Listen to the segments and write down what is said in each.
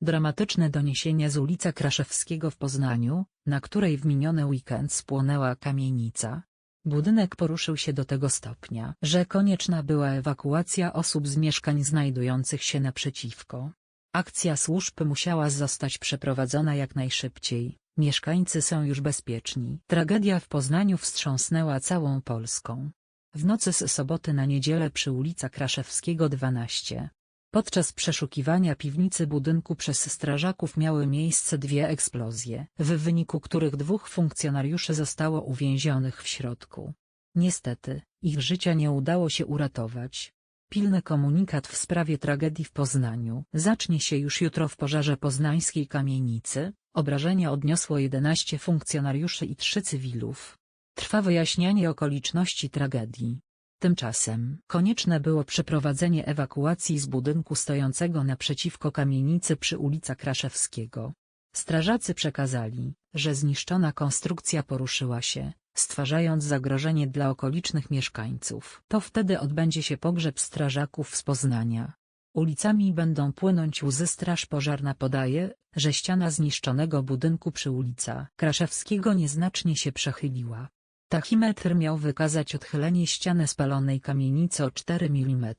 Dramatyczne doniesienia z ulicy Kraszewskiego w Poznaniu, na której w miniony weekend spłonęła kamienica. Budynek poruszył się do tego stopnia, że konieczna była ewakuacja osób z mieszkań znajdujących się naprzeciwko. Akcja służb musiała zostać przeprowadzona jak najszybciej, mieszkańcy są już bezpieczni. Tragedia w Poznaniu wstrząsnęła całą Polską. W nocy z soboty na niedzielę przy ulica Kraszewskiego 12. Podczas przeszukiwania piwnicy budynku przez strażaków miały miejsce dwie eksplozje, w wyniku których dwóch funkcjonariuszy zostało uwięzionych w środku. Niestety, ich życia nie udało się uratować. Pilny komunikat w sprawie tragedii w Poznaniu zacznie się już jutro w pożarze poznańskiej kamienicy. Obrażenia odniosło 11 funkcjonariuszy i 3 cywilów. Trwa wyjaśnianie okoliczności tragedii. Tymczasem konieczne było przeprowadzenie ewakuacji z budynku stojącego naprzeciwko kamienicy przy ulicy Kraszewskiego. Strażacy przekazali, że zniszczona konstrukcja poruszyła się, stwarzając zagrożenie dla okolicznych mieszkańców. To wtedy odbędzie się pogrzeb strażaków z Poznania. Ulicami będą płynąć łzy straż pożarna podaje, że ściana zniszczonego budynku przy ulica Kraszewskiego nieznacznie się przechyliła. Tachimetr miał wykazać odchylenie ściany spalonej kamienicy o 4 mm.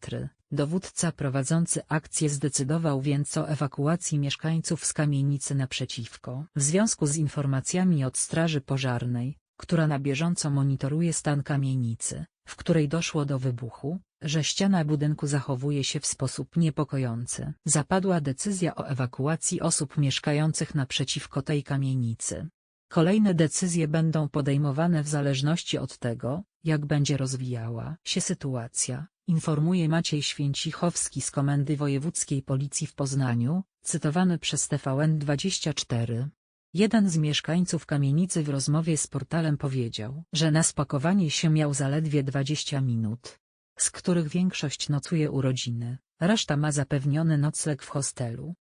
Dowódca prowadzący akcję zdecydował więc o ewakuacji mieszkańców z kamienicy naprzeciwko. W związku z informacjami od Straży Pożarnej, która na bieżąco monitoruje stan kamienicy, w której doszło do wybuchu, że ściana budynku zachowuje się w sposób niepokojący. Zapadła decyzja o ewakuacji osób mieszkających naprzeciwko tej kamienicy. Kolejne decyzje będą podejmowane w zależności od tego, jak będzie rozwijała się sytuacja, informuje Maciej Święcichowski z Komendy Wojewódzkiej Policji w Poznaniu, cytowany przez TVN24. Jeden z mieszkańców kamienicy w rozmowie z portalem powiedział, że na spakowanie się miał zaledwie 20 minut, z których większość nocuje u rodziny, reszta ma zapewniony nocleg w hostelu.